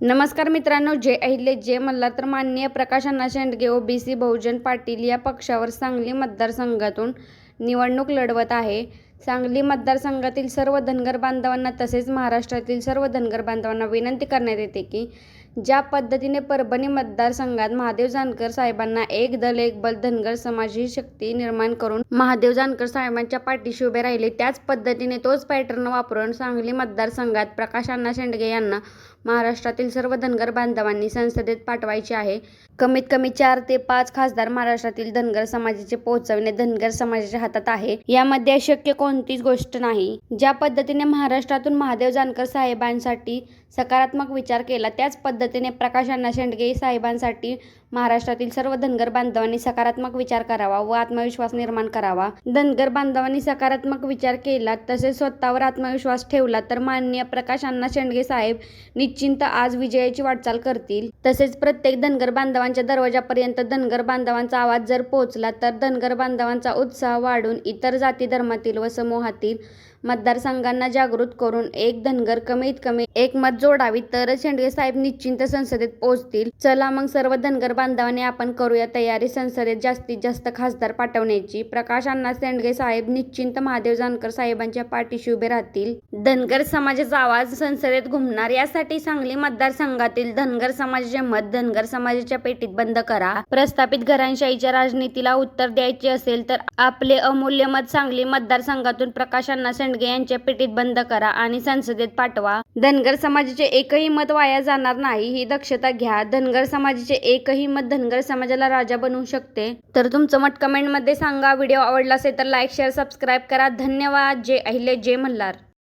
नमस्कार मित्रांनो जे अहिले जे म्हणला तर माननीय प्रकाश अण्णा शेंडगे ओबीसी बहुजन पाटील या पक्षावर सांगली मतदारसंघातून निवडणूक लढवत आहे. सांगली मतदारसंघातील सर्व धनगर बांधवांना तसेच महाराष्ट्रातील सर्व धनगर बांधवांना विनंती करण्यात येते की ज्या पद्धतीने परभणी मतदारसंघात महादेव जानकर साहेबांना एक दल एक बल धनगर समाज ही शक्ती निर्माण करून महादेव जानकर साहेबांच्या पाठीशी उभे राहिले त्याच पद्धतीने तोच पॅटर्न वापरून सांगली मतदारसंघात प्रकाश अण्णा शेंडगे यांना महाराष्ट्रातील सर्व धनगर बांधवांनी संसदेत पाठवायचे आहे. कमीत कमी चार ते पाच खासदार महाराष्ट्रातील धनगर समाजाचे पोहोचवणे धनगर समाजाच्या हातात आहे. यामध्ये अशक्य कोणतीच गोष्ट नाही. ज्या पद्धतीने महाराष्ट्रातून महादेव जानकर साहेबांसाठी सकारात्मक विचार केला त्याच पद्धतीने प्रकाश अण्णा शेंडगे साहेबांसाठी महाराष्ट्रातील सर्व धनगर बांधवांनी सकारात्मक विचार करावा व आत्मविश्वास निर्माण करावा. धनगर बांधवांनी सकारात्मक विचार केला तसेच स्वतःवर आत्मविश्वास ठेवला तर माननीय प्रकाश अण्णा शेंडगे साहेब निश्चिंत आज विजयाची वाटचाल करतील. तसेच प्रत्येक धनगर बांधवांच्या दरवाजापर्यंत धनगर बांधवांचा आवाज जर पोहोचला तर धनगर बांधवांचा उत्साह वाढून इतर जाती धर्मातील व समूहातील मतदारसंघांना जागृत करून एक धनगर कमीत कमी एक मत जोडावी तरच शेंडगे साहेब निश्चिंत संसदेत पोहोचतील. चला मग सर्व धनगर बांधवांनी आपण करूया तयारी संसदेत जास्तीत जास्त खासदार पाठवण्याची. प्रकाश अण्णा शेंडगे साहेब निश्चिंत महादेव जानकर साहेबांच्या पाठीशी उभे राहतील. धनगर समाजाचा आवाज संसदेत घुमणार यासाठी सांगली मतदारसंघातील धनगर समाजाचे मत धनगर समाजाच्या पेटीत बंद करा. प्रस्थापित घरांशाहीच्या राजनीतीला उत्तर द्यायचे असेल तर आपले अमूल्य मत सांगली मतदारसंघातून प्रकाशांना अण्णा शेंडगे यांच्या पेटीत बंद करा आणि संसदेत पाठवा. धनगर समाजाचे एकही मत वाया जाणार नाही ही दक्षता घ्या. धनगर समाजाचे एकही मत धनगर समाजाला राजा बनवू शकते. तर तुमचं मत कमेंटमध्ये सांगा. व्हिडिओ आवडला असेल तर लाईक शेअर सबस्क्राईब करा. धन्यवाद. जे अहिले जे मल्हार.